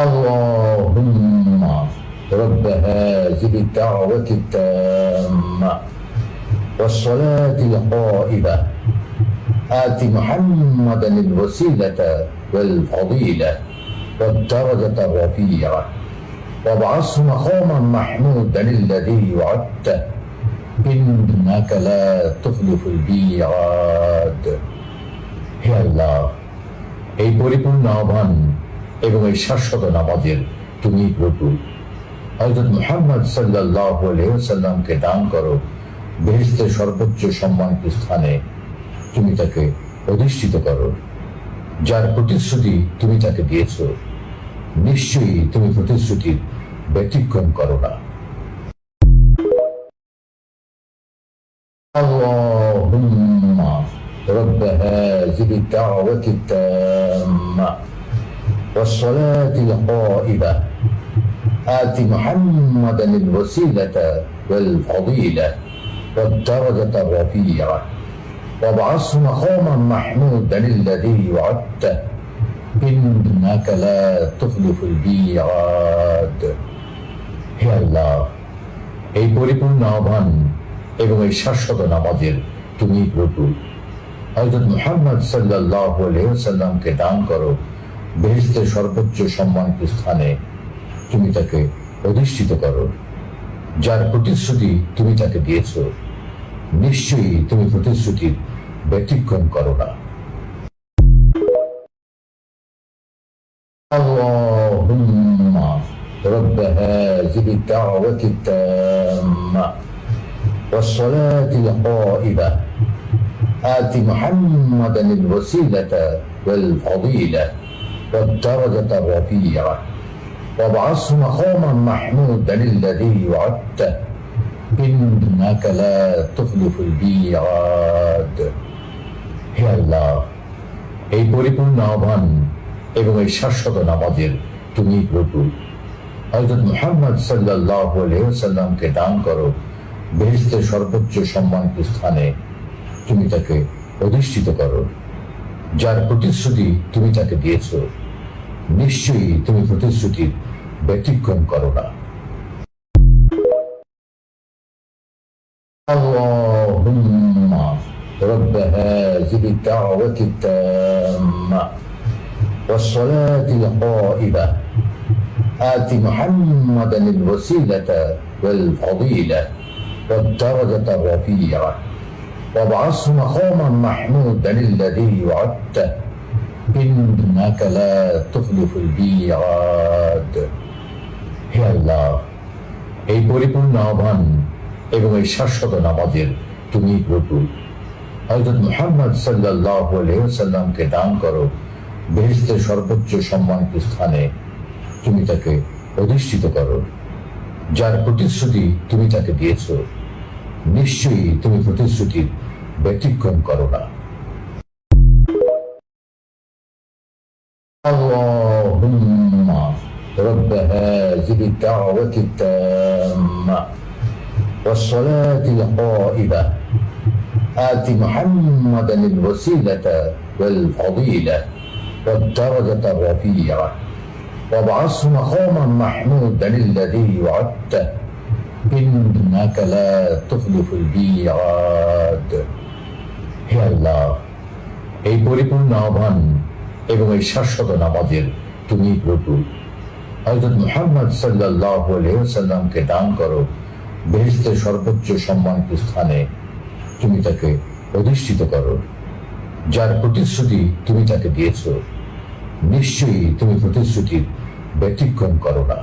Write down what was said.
اللهم رب هذه الدعوة التامة والصلاة القائمة آت محمدا الوسيلة والفضيلة والدرجة الرفيعة وابعثه مقاما محمودا الذي وعدته إنك لا تخلف الميعاد হে আল্লাহ এই পরিপূর্ণ আহ্বান এবং এই শাশ্বত নামাজের তুমি প্রভু হজরত মুহাম্মদ সাল্লাহ সাল্লামকে দান করো বেহেস্তের সর্বোচ্চ সম্মানিত স্থানে তুমি তাকে অধিষ্ঠিত করো যার প্রতিশ্রুতি তুমি তাকে দিয়েছ নিশ্চয়ই তুমি প্রতিশ্রুতির ব্যতিক্রম করো না اللهم رب هذه الدعوة التامة والصلاة القائمة آت محمدا الوسيلة والفضيلة والدرجة الرفيعة وابعثه مقاما محمودا الذي وعدته إنك لا تخلف الميعاد হে আল্লাহ এই পরিপূর্ণ আহ্বান এবং এই শাশ্বত নামাজের তুমি প্রভু হজরত মুহাম্মদ সাল্লাহ সাল্লামকে দান করো বেহেস্তের সর্বোচ্চ সম্মানিত স্থানে তুমি তাকে অধিষ্ঠিত করো যার প্রতিশ্রুতি তুমি তাকে দিয়েছ নিশ্চয়ই তুমি প্রতিশ্রুতির ব্যতিক্রম করো না اللهم رب هذه الدعوة التامة والصلاة القائمة آت محمدا الوسيلة والفضيلة والدرجة الرفيعة وابعثه مقاما محمودا الذي وعدته إنك لا تخلف الميعاد হে আল্লাহ এই পরিপূর্ণ আহ্বান এবং এই শাশ্বত নামাজের তুমি প্রভু হজরত মুহাম্মদ সাল্লাহ সাল্লামকে দান করো বেহেস্তের সর্বোচ্চ সম্মানিত স্থানে তুমি তাকে অধিষ্ঠিত করো যার প্রতিশ্রুতি তুমি তাকে দিয়েছ নিশ্চয়ই তুমি প্রতিশ্রুতির ব্যতিক্রম করো না اللهم رب هذه الدعوة التامة والصلاة القائمة آت محمدا الوسيلة والفضيلة والدرجة الرفيعة وابعثه مقاما محمودا الذي وعدته إنك لا تخلف الميعاد হে আল্লাহ এই পরিপূর্ণ আহ্বান এবং এই শাশ্বত নামাজের তুমি প্রভু হজরত মুহাম্মদ সাল্লাহ সাল্লামকে দান করো বেহেস্তের সর্বোচ্চ সম্মানিত স্থানে তুমি তাকে অধিষ্ঠিত করো যার প্রতিশ্রুতি তুমি তাকে দিয়েছ নিশ্চয়ই তুমি প্রতিশ্রুতির ব্যতিক্রম করো না اللهم رب هذه الدعوة التامة والصلاة القائمة آت محمدا الوسيلة والفضيلة والدرجة الرفيعة وابعثه مقاما محمودا الذي وعدته إنك لا تخلف الميعاد হে আল্লাহ, এই পরিপূর্ণ আহ্বান এবং এই শাশ্বত নামাজের তুমি প্রভু হজরত মুহাম্মদ সাল্লাহ সাল্লামকে দান করো বেহেস্তের সর্বোচ্চ সম্মানিত স্থানে তুমি তাকে অধিষ্ঠিত করো। যার প্রতিশ্রুতি তুমি তাকে দিয়েছ, নিশ্চয়ই তুমি প্রতিশ্রুতির ব্যতিক্রম করো না।